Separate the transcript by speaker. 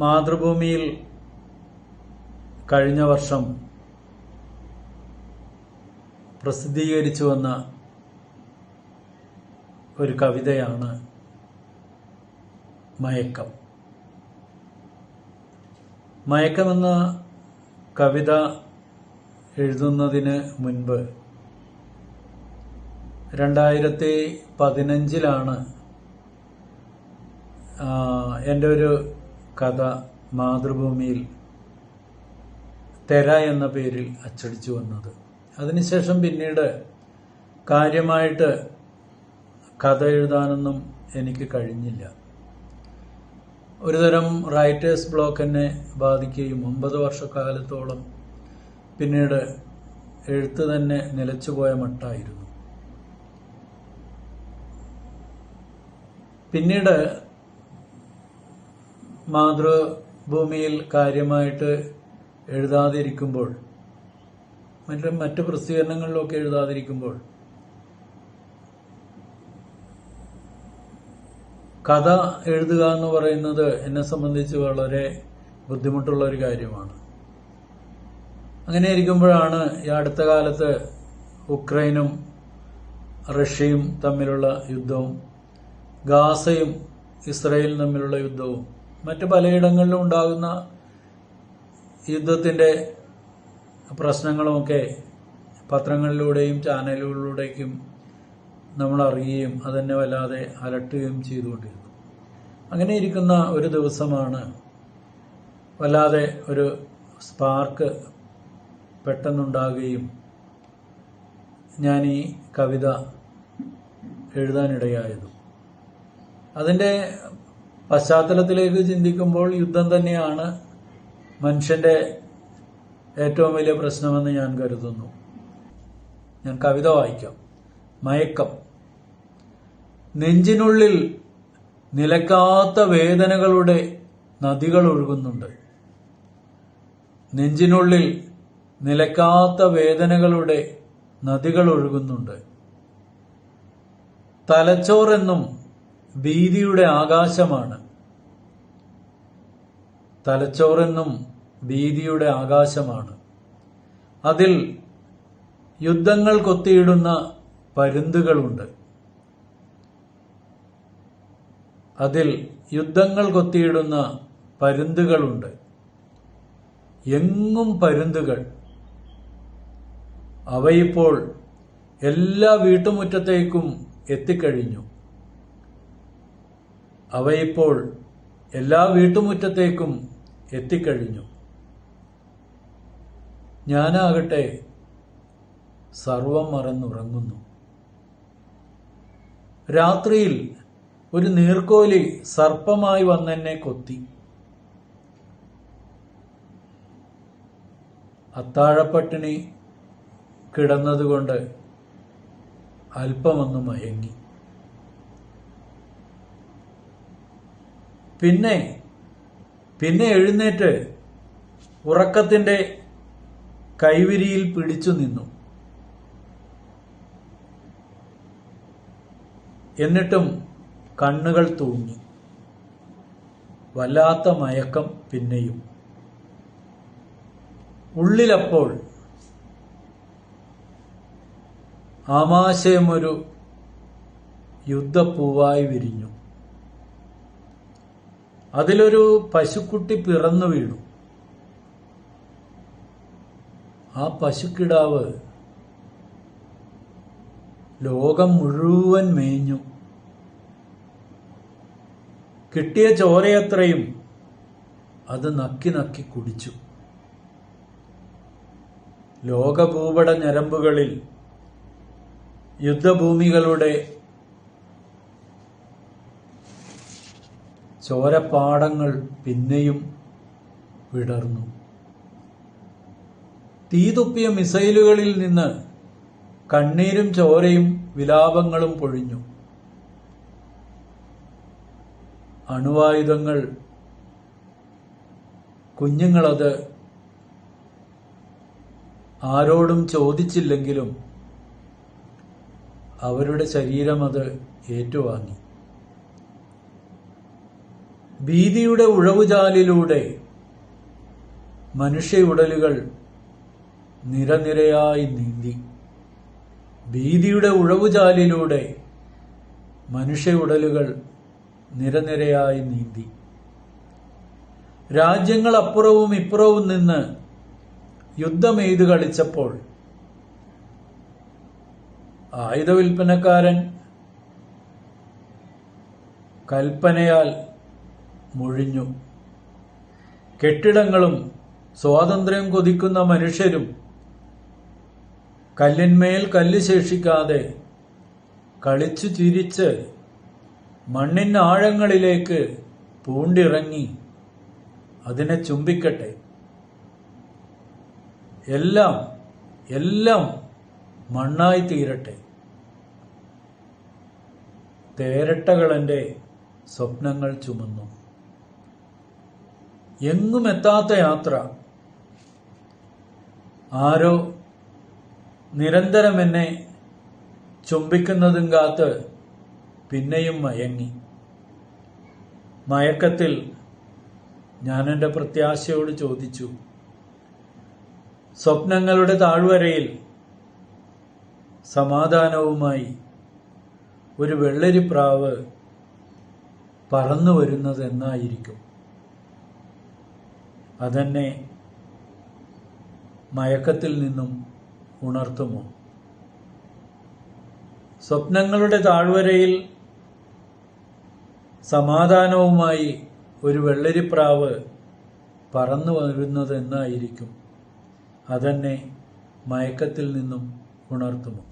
Speaker 1: മാതൃഭൂമിയിൽ കഴിഞ്ഞ വർഷം പ്രസിദ്ധീകരിച്ചു വന്ന ഒരു കവിതയാണ് മയക്കം. മയക്കമെന്ന കവിത എഴുതുന്നതിന് മുൻപ് രണ്ടായിരത്തി പതിനഞ്ചിലാണ് എന്റെ ഒരു കഥ മാതൃഭൂമിയിൽ തെര എന്ന പേരിൽ അച്ചടിച്ചു വന്നത്. അതിനുശേഷം പിന്നീട് കാര്യമായിട്ട് കഥ എഴുതാനൊന്നും എനിക്ക് കഴിഞ്ഞില്ല. ഒരുതരം റൈറ്റേഴ്സ് ബ്ലോക്ക് എന്നെ ബാധിക്കുകയും ഒമ്പത് വർഷക്കാലത്തോളം പിന്നീട് എഴുത്ത് തന്നെ നിലച്ചുപോയ മട്ടായിരുന്നു. പിന്നീട് മാതൃഭൂമിയിൽ കാര്യമായിട്ട് എഴുതാതിരിക്കുമ്പോൾ മറ്റു മറ്റു പ്രസിദ്ധീകരണങ്ങളിലൊക്കെ എഴുതാതിരിക്കുമ്പോൾ കഥ എഴുതുക എന്ന് പറയുന്നത് എന്നെ സംബന്ധിച്ച് വളരെ ബുദ്ധിമുട്ടുള്ള ഒരു കാര്യമാണ്. അങ്ങനെ ഇരിക്കുമ്പോഴാണ് ഈ അടുത്ത കാലത്ത് ഉക്രൈനും റഷ്യയും തമ്മിലുള്ള യുദ്ധവും ഗാസയും ഇസ്രയേലും തമ്മിലുള്ള യുദ്ധവും മറ്റ് പലയിടങ്ങളിലും ഉണ്ടാകുന്ന യുദ്ധത്തിന്റെ പ്രശ്നങ്ങളുമൊക്കെ പത്രങ്ങളിലൂടെയും ചാനലുകളിലൂടെയും നമ്മൾ അറിയുകയും അതെന്നെ വല്ലാതെ അലട്ടുകയും ചെയ്തുകൊണ്ടിരുന്നു. അങ്ങനെ ഇരിക്കുന്ന ഒരു ദിവസമാണ് വല്ലാതെ ഒരു സ്പാർക്ക് പെട്ടെന്നുണ്ടാകുകയും ഞാൻ ഈ കവിത എഴുതാനിടയായത്. അതിന്റെ പശ്ചാത്തലത്തിലേക്ക് ചിന്തിക്കുമ്പോൾ യുദ്ധം തന്നെയാണ് മനുഷ്യന്റെ ഏറ്റവും വലിയ പ്രശ്നമെന്ന് ഞാൻ കരുതുന്നു. ഞാൻ കവിത വായിക്കാം. മയക്കം. നെഞ്ചിനുള്ളിൽ നിലക്കാത്ത വേദനകളുടെ നദികൾ ഒഴുകുന്നുണ്ട്. നെഞ്ചിനുള്ളിൽ നിലക്കാത്ത വേദനകളുടെ നദികൾ ഒഴുകുന്നുണ്ട്. തലച്ചോറെന്നും ഭീതിയുടെ ആകാശമാണ്. തലച്ചോറെന്നും ഭീതിയുടെ ആകാശമാണ്. അതിൽ യുദ്ധങ്ങൾ കൊത്തിയിടുന്ന പരുന്തുകളുണ്ട്. അതിൽ യുദ്ധങ്ങൾ കൊത്തിയിടുന്ന പരുന്തുകളുണ്ട്. എങ്ങും പരുന്തുകൾ. അവയിപ്പോൾ എല്ലാ വീട്ടുമുറ്റത്തേക്കും എത്തിക്കഴിഞ്ഞു. അവയിപ്പോൾ എല്ലാ വീട്ടുമുറ്റത്തേക്കും എത്തിക്കഴിഞ്ഞു. ഞാനാകട്ടെ സർവം മറന്നുറങ്ങുന്നു. രാത്രിയിൽ ഒരു നീർക്കോലി സർപ്പമായി വന്നെന്നെ കൊത്തി. അത്താഴപ്പട്ടിണി കിടന്നതുകൊണ്ട് അല്പമൊന്ന് മയങ്ങി. പിന്നെ പിന്നെ എഴുന്നേറ്റ് ഉറക്കത്തിന്റെ കൈവിരിയിൽ പിടിച്ചു നിന്നു. എന്നിട്ടും കണ്ണുകൾ തൂങ്ങി. വല്ലാത്ത മയക്കം പിന്നെയും. ഉള്ളിലപ്പോൾ ആമാശയമൊരു യുദ്ധപ്പൂവായി വിരിഞ്ഞു. അതിലൊരു പശുക്കുട്ടി പിറന്നു വീണു. ആ പശുക്കിടാവ് ലോകം മുഴുവൻ മേഞ്ഞു. കിട്ടിയ ചോരയത്രയും അത് നക്കി നക്കി കുടിച്ചു. ലോകഭൂപട ഞരമ്പുകളിൽ യുദ്ധഭൂമികളുടെ ചോരപ്പാടങ്ങൾ പിന്നെയും വിടർന്നു. തീതുപ്പിയ മിസൈലുകളിൽ നിന്ന് കണ്ണീരും ചോരയും വിലാപങ്ങളും പൊഴിഞ്ഞു. അണുവായുധങ്ങൾ കുഞ്ഞുങ്ങളത് ആരോടും ചോദിച്ചില്ലെങ്കിലും അവരുടെ ശരീരം അത് ഏറ്റുവാങ്ങി. ഭീതിയുടെ ഉഴവുചാലിലൂടെ മനുഷ്യയുടലുകൾ നിരനിരയായി നീന്തി. ഭീതിയുടെ ഉഴവുചാലിലൂടെ മനുഷ്യയുടലുകൾ നിരനിരയായി നീന്തി. രാജ്യങ്ങൾ അപ്പുറവും ഇപ്പുറവും നിന്ന് യുദ്ധമെയ്ത് കളിച്ചപ്പോൾ ആയുധ വിൽപ്പനക്കാരൻ കൽപ്പനയാൽ മുഴിഞ്ഞു. കെട്ടിടങ്ങളും സ്വാതന്ത്ര്യം കൊതിക്കുന്ന മനുഷ്യരും കല്ലിന്മേൽ കല്ല് ശേഷിക്കാതെ കളിച്ചു ചിരിച്ച് മണ്ണിൻ ആഴങ്ങളിലേക്ക് പൂണ്ടിറങ്ങി അതിനെ ചുംബിക്കട്ടെ. എല്ലാം എല്ലാം മണ്ണായി തീരട്ടെ. തേരട്ടകളെന്റെ സ്വപ്നങ്ങൾ ചുമന്നു. എങ്ങും എത്താത്ത യാത്ര. ആരോ നിരന്തരം എന്നെ ചുംബിക്കുന്നതും കാത്ത് പിന്നെയും മയങ്ങി. മയക്കത്തിൽ ഞാൻ എന്റെ പ്രത്യാശയോട് ചോദിച്ചു. സ്വപ്നങ്ങളുടെ താഴ്വരയിൽ സമാധാനവുമായി ഒരു വെള്ളരിപ്രാവ് പറന്നു വരുന്നത് എന്നായിരിക്കും അതെന്നെ മയക്കത്തിൽ നിന്നും ഉണർത്തുമോ? സ്വപ്നങ്ങളുടെ താഴ്വരയിൽ സമാധാനവുമായി ഒരു വെള്ളരിപ്രാവ് പറന്നു വരുന്നത് എന്നായിരിക്കും അതെന്നെ മയക്കത്തിൽ നിന്നും ഉണർത്തുമോ?